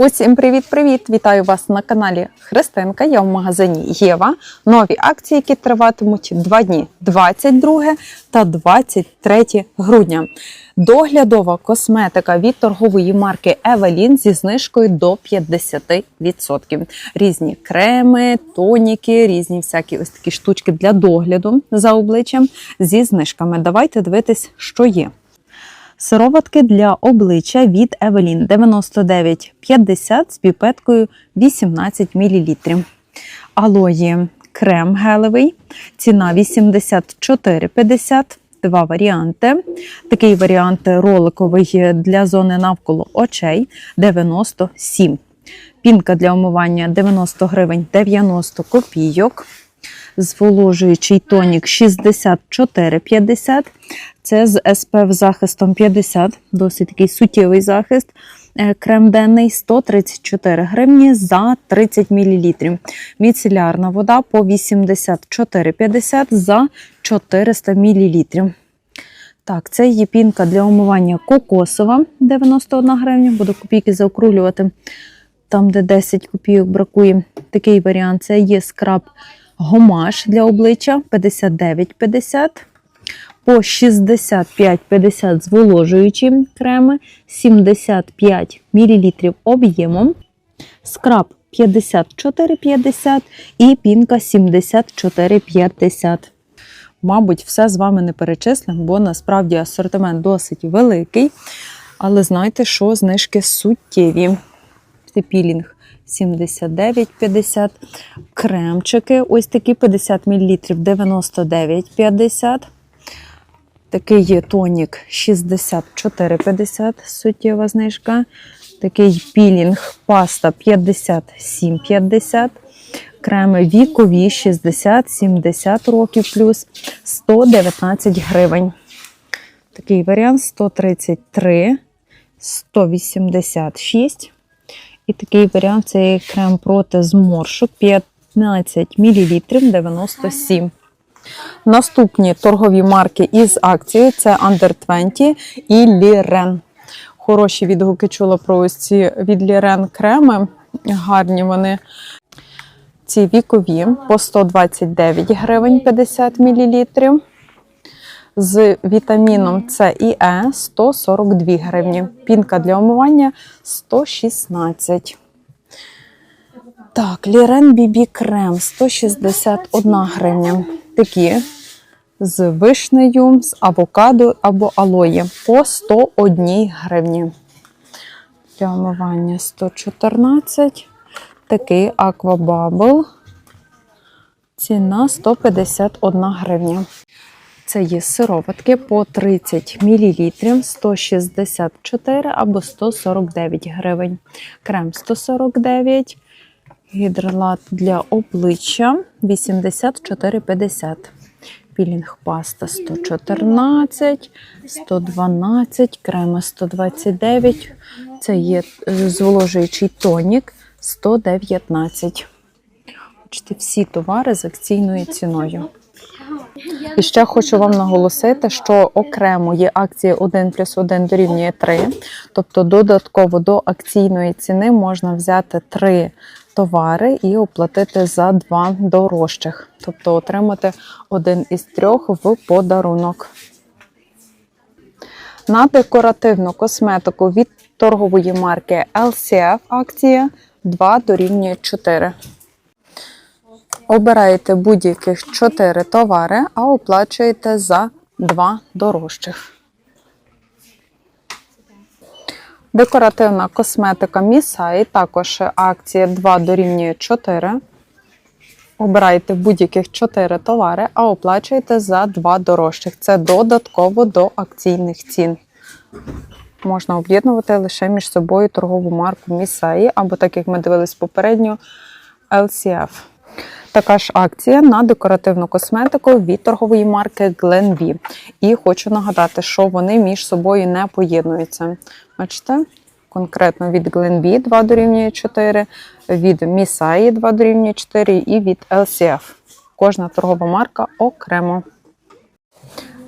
Усім привіт-привіт! Вітаю вас на каналі Христинка. Я в магазині Єва. Нові акції, які триватимуть два дні 22 та 23 грудня. Доглядова косметика від торгової марки Evelyn зі знижкою до 50%. Різні креми, тоніки, різні всякі ось такі штучки для догляду за обличчям зі знижками. Давайте дивитись, що є. Сироватки для обличчя від Evelyn 99,50 з піпеткою 18 мл. Алої крем гелевий, ціна 84,50. Два варіанти. Такий варіант роликовий для зони навколо очей 97. Пінка для омивання 90 гривень 90 копійок. Зволожуючий тонік 64,50. Це з SPF захистом 50, досить такий суттєвий захист. Е, Крем денний 134 гривні за 30 мл. Міцелярна вода по 84,50 за 400 мл. Так, це є пінка для омивання кокосова 91 гривня. Буду копійки заокруглювати. Там, де 10 копійок бракує, такий варіант. Це є скраб гомаш для обличчя 59,50 по 65,50 зволожуючі креми, 75 мл об'ємом, скраб 54,50 і пінка 74,50. Мабуть, все з вами не перечислимо, бо насправді асортимент досить великий. Але знайте, що знижки суттєві. Це пілінг 79,50. Кремчики, ось такі 50 мл 99,50. Такий є тонік 64,50, суттєва знижка. Такий пілінг паста 57,50. Креми вікові 60-70 років плюс 119 гривень. Такий варіант 133, 186. І такий варіант це крем проти зморшок 15 мл 97. Наступні торгові марки із акцією це Under 20 і Лірен. Хороші відгуки чула про ось ці від Лірен креми. Гарні вони. Ці вікові по 129 гривень 50 мл. З вітаміном С і Е 142 гривні. Пінка для омивання 116. Так, Лірен Бібі Крем 161 гривня. Такі з вишнею, з авокадо або алої по 101 гривні. Для омивання 114. Такий аквабабл. Ціна 151 гривня. Це є сироватки по 30 мл, 164 або 149 гривень. Крем 149, гідролат для обличчя 84,50. Пілінг паста 114, 112, крема 129. Це є е, зволожуючий тонік 119. Бачите, всі товари з акційною ціною. І ще хочу вам наголосити, що окремо є акція 1 плюс 1 дорівнює 3. Тобто додатково до акційної ціни можна взяти 3 товари і оплатити за 2 дорожчих. Тобто отримати один із трьох в подарунок. На декоративну косметику від торгової марки LCF акція 2 дорівнює 4. Обираєте будь-яких 4 товари, а оплачуєте за 2 дорожчих. Декоративна косметика Місай, також акція 2 дорівнює 4. Обирайте будь-яких 4 товари, а оплачуєте за 2 дорожчих. Це додатково до акційних цін. Можна об'єднувати лише між собою торгову марку Місаї, або, так як ми дивились попередньо, LCF. Така ж акція на декоративну косметику від торгової марки Glenbee. І хочу нагадати, що вони між собою не поєднуються. Бачите? Конкретно від Glenbee 2 дорівнює 4, від Misai 2 дорівнює 4 і від LCF. Кожна торгова марка окремо.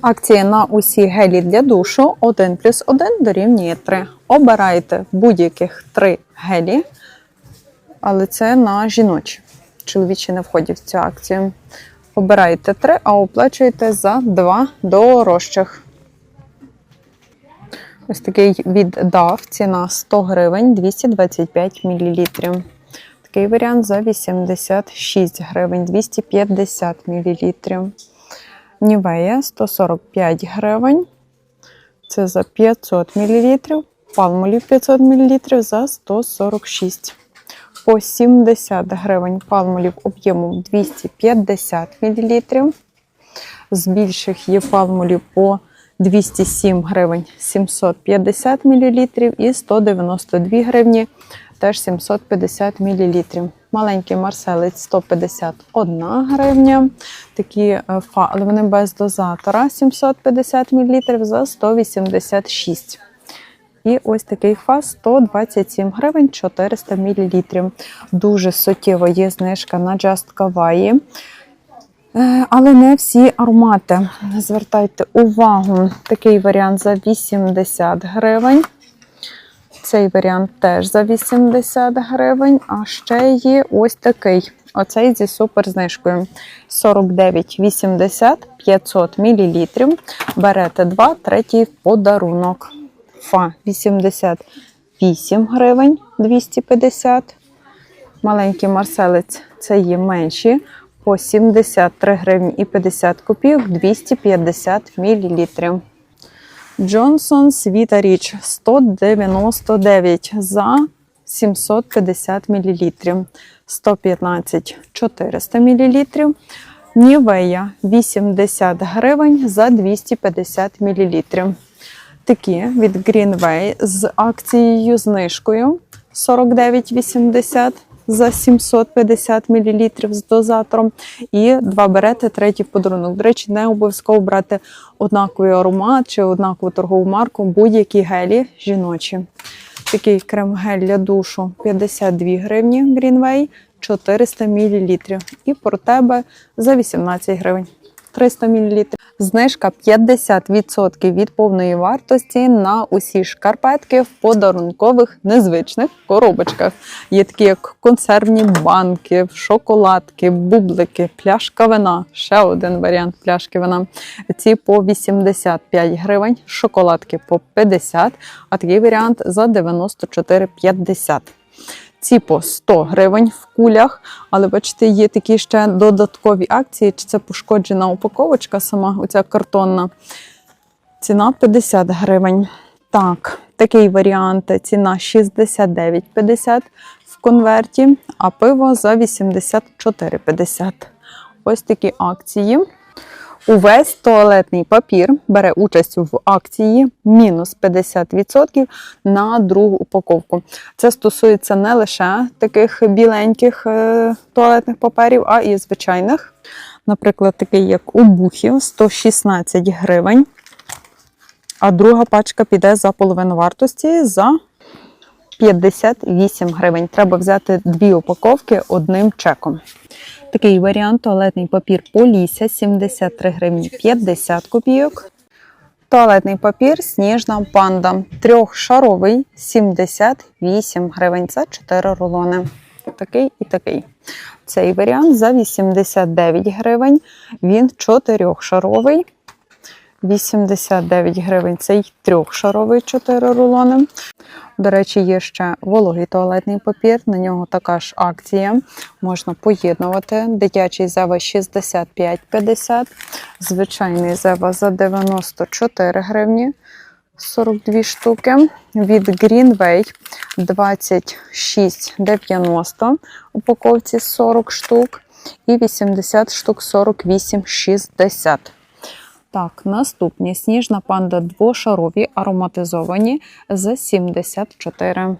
Акція на усі гелі для душу 1 плюс 1 дорівнює 3. Обирайте будь-яких 3 гелі, але це на жіночі. Чоловічі не входять в цю акцію. Обирайте 3, а оплачуєте за 2 дорожчих. Ось такий від DAF, ціна 100 гривень 225 мл. Такий варіант за 86 гривень 250 мл. Нівея 145 гривень. Це за 500 мл. Палмолів 500 мл за 146 По 70 гривень палмолів об'ємом 250 мл. З більших є палмолів по 207 гривень 750 мл і 192 гривні теж 750 мл. Маленький марселець 151 гривня. Такі е, фа, але вони без дозатора 750 мл за 186. І ось такий фас 127 гривень 400 мл. Дуже суттєва є знижка на Just Kawaii. Е, Але не всі аромати. Звертайте увагу, такий варіант за 80 гривень. Цей варіант теж за 80 гривень. А ще є ось такий. Оцей зі суперзнижкою. 49,80 500 мл. Берете 2, третій подарунок. Фа 88 гривень 250. Маленький марселець це є менші. По 73 гривні і 50 копійок 250 мл. Джонсон Світа Річ 199 за 750 мл. 115 400 мл. Нівея 80 гривень за 250 мл. Такі від Greenway з акцією знижкою 49,80 за 750 мл з дозатором. І два берете, третій подарунок. До речі, не обов'язково брати однаковий аромат чи однакову торгову марку, будь-які гелі жіночі. Такий крем-гель для душу 52 гривні Greenway, 400 мл. І про тебе за 18 гривень. 300 мл. Знижка 50% від повної вартості на усі шкарпетки в подарункових незвичних коробочках. Є такі, як консервні банки, шоколадки, бублики, пляшка вина. Ще один варіант пляшки вина. Ці по 85 гривень, шоколадки по 50, а такий варіант за 94,50. Ці по 100 гривень в кулях, але бачите, є такі ще додаткові акції. Чи це пошкоджена упаковочка сама, оця картонна. Ціна 50 гривень. Так, такий варіант. Ціна 69,50 в конверті, а пиво за 84,50. Ось такі акції. Увесь туалетний папір бере участь в акції мінус 50% на другу упаковку. Це стосується не лише таких біленьких е, туалетних паперів, а і звичайних. Наприклад, такий, як у бухів 116 гривень. А друга пачка піде за половину вартості за 58 гривень. Треба взяти дві упаковки одним чеком. Такий варіант туалетний папір Полісся 73 гривні 50 копійок. Туалетний папір Сніжна панда трьохшаровий 78 гривень. за 4 рулони. Такий і такий. Цей варіант за 89 гривень. Він чотирьохшаровий. 89 гривень цей трьохшаровий 4 рулони. До речі, є ще вологий туалетний папір. На нього така ж акція. Можна поєднувати. Дитячий зева 65,50, звичайний зева за 94 гривні. 42 штуки. Від Greenway 26,90 упаковці 40 штук. І 80 штук 48,60. Так, наступні сніжна панда двошарові ароматизовані за 74.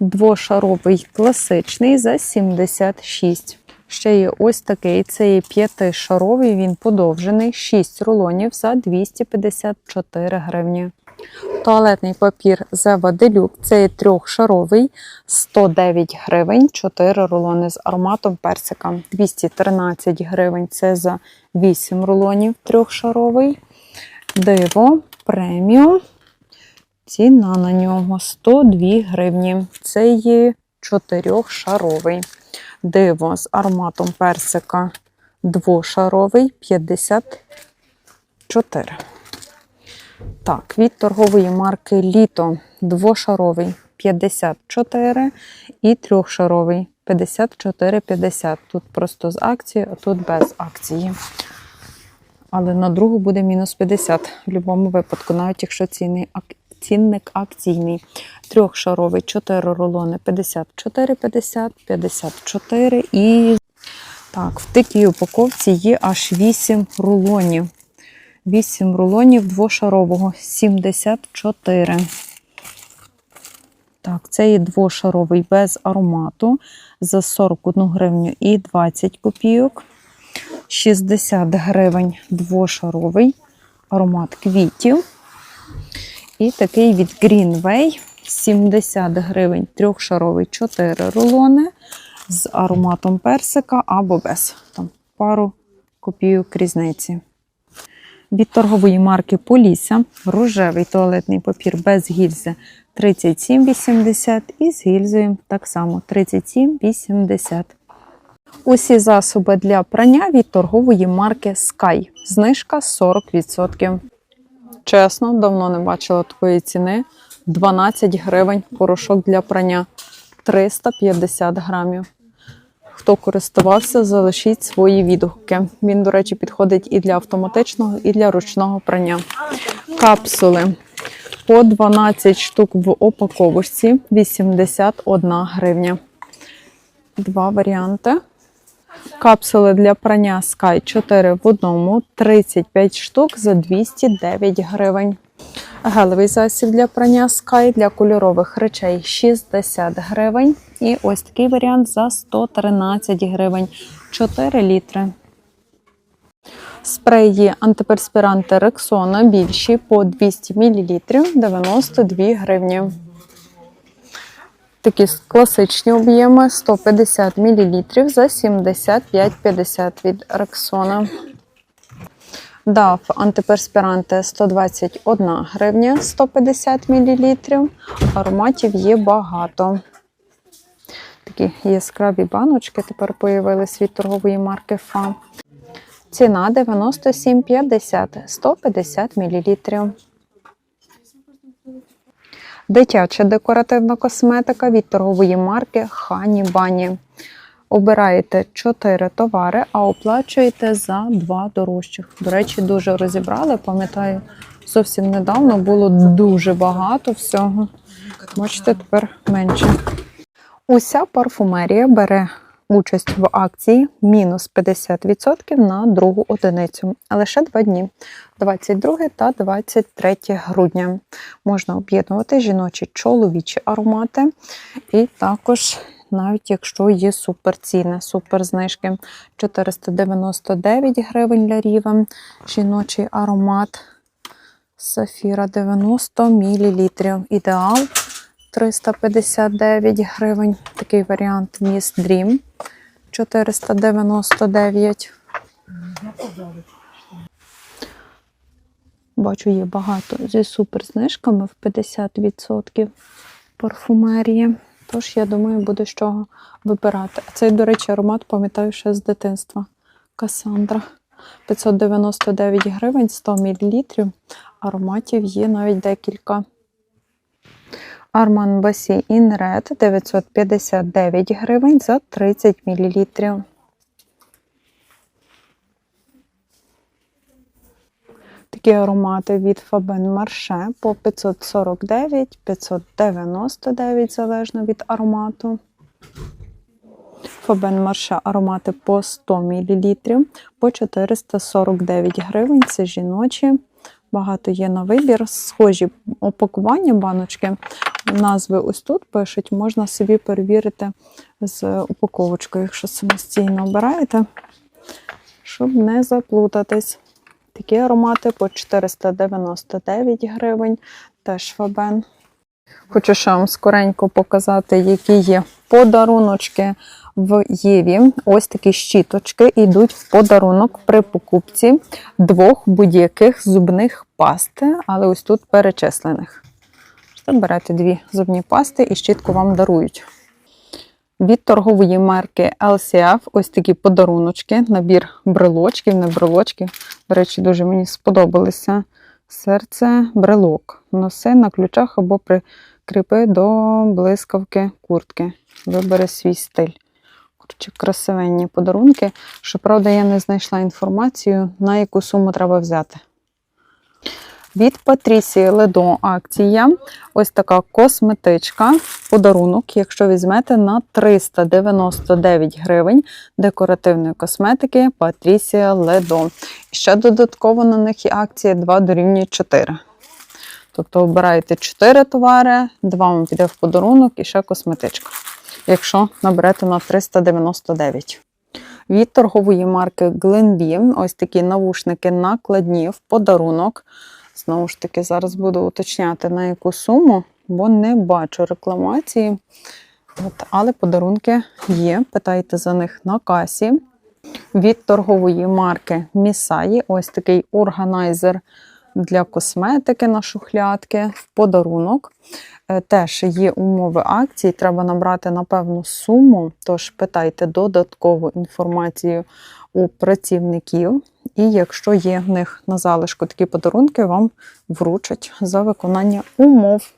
Двошаровий класичний за 76. Ще є ось такий, це є п'ятишаровий, він подовжений, 6 рулонів за 254 гривні. Туалетний папір Зева Делюк, це є трьохшаровий, 109 гривень, 4 рулони з ароматом персика. 213 гривень це за 8 рулонів трьохшаровий. Диво преміум. Ціна на нього 102 гривні. Це є чотирьохшаровий. Диво з ароматом персика двошаровий 54. Так, від торгової марки Літо двошаровий 54 і трьохшаровий 54,50. Тут просто з акцією, а тут без акції. Але на другу буде мінус 50 в будь-якому випадку, навіть якщо цінний, ак- цінник акційний. Трьохшаровий 4 рулони 54,50, 54 і так, в такій упаковці є аж 8 рулонів. 8 рулонів двошарового 74. Так, це є двошаровий без аромату за 41 гривню і 20 копійок. 60 гривень двошаровий аромат квітів. І такий від Greenway 70 гривень трьохшаровий 4 рулони з ароматом персика або без. Там пару копійок різниці. Від торгової марки Полісся рожевий туалетний папір без гільзи 37,80 і з гільзою так само 37,80. Усі засоби для прання від торгової марки Sky. Знижка 40%. Чесно, давно не бачила такої ціни. 12 гривень порошок для прання 350 грамів. Хто користувався, залишіть свої відгуки. Він, до речі, підходить і для автоматичного, і для ручного прання. Капсули по 12 штук в упаковочці 81 гривня. Два варіанти. Капсули для прання Sky 4 в одному 35 штук за 209 гривень. Гелевий засіб для прання Sky для кольорових речей 60 гривень. І ось такий варіант за 113 гривень 4 літри. Спреї антиперспіранти Рексона більші по 200 мл 92 гривні. Такі класичні об'єми 150 мл за 75,50 від Рексона. DAF антиперспіранти 121 гривня 150 мл. Ароматів є багато. Такі яскраві баночки тепер появились від торгової марки ФА. Ціна 97,50 150 мл. Дитяча декоративна косметика від торгової марки Хані Бані. Обираєте 4 товари, а оплачуєте за 2 дорожчих. До речі, дуже розібрали. Пам'ятаю, зовсім недавно було дуже багато всього. Бачите, тепер менше. Уся парфумерія бере участь в акції мінус 50% на другу одиницю. Лише два дні 22 та 23 грудня. Можна об'єднувати жіночі чоловічі аромати. І також, навіть якщо є суперціни, суперзнижки 499 гривень для рівень, жіночий аромат. Сафіра 90 мл. Ідеал 359 гривень. Такий варіант Miss Dream 499. Бачу, є багато зі суперзнижками в 50% парфумерії. Тож, я думаю, буде з чого вибирати. А Цей, до речі, аромат пам'ятаю ще з дитинства. Касандра. 599 гривень, 100 мл. Ароматів є навіть декілька. Арман Басі In Red 959 гривень за 30 мл. Такі аромати від Faben Marche по 549, 599 залежно від аромату. Faben Marche аромати по 100 мл по 449 гривень. Це жіночі. Багато є на вибір. Схожі упакування баночки. Назви ось тут пишуть, можна собі перевірити з упаковочкою, якщо самостійно обираєте, щоб не заплутатись. Такі аромати по 499 гривень, теж фабен. Хочу ще вам скоренько показати, які є подаруночки В Єві ось такі щіточки йдуть в подарунок при покупці двох будь-яких зубних пасти, але ось тут перечислених. Берете дві зубні пасти і щітку вам дарують. Від торгової марки LCF ось такі подаруночки, набір брелочків, не брелочків. До речі, дуже мені сподобалися. Серце брелок. Носи на ключах або прикріпи до блискавки куртки. Вибери свій стиль. Коротше, красивенні подарунки. Щоправда, я не знайшла інформацію, на яку суму треба взяти. Від Патрісії Ледо акція. Ось така косметичка. Подарунок, якщо візьмете на 399 гривень декоративної косметики Патрісія Ледо. Ще додатково на них є акція 2 дорівнює 4. Тобто обираєте 4 товари, 2 вам піде в подарунок і ще косметичка. Якщо наберете на 399. Від торгової марки Glenbee ось такі навушники накладні в подарунок. Знову ж таки, зараз буду уточняти на яку суму, бо не бачу рекламації. От, але подарунки є. Питайте за них на касі. Від торгової марки Місаї ось такий органайзер для косметики на шухлядки в подарунок. Е, Теж є умови акції, треба набрати на певну суму, тож питайте додаткову інформацію у працівників. І якщо є в них на залишку такі подарунки, вам вручать за виконання умов.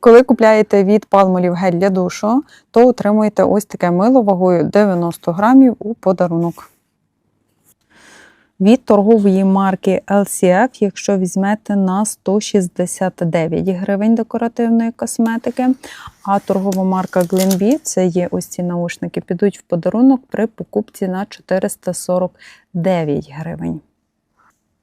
Коли купляєте від палмолів гель для душу, то отримуєте ось таке мило вагою 90 грамів у подарунок. Від торгової марки LCF, якщо візьмете на 169 гривень декоративної косметики, а торгова марка Glenbee, це є ось ці наушники, підуть в подарунок при покупці на 449 гривень.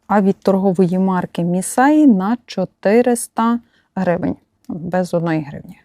А від торгової марки Місаї на 400 гривень без 1 гривні.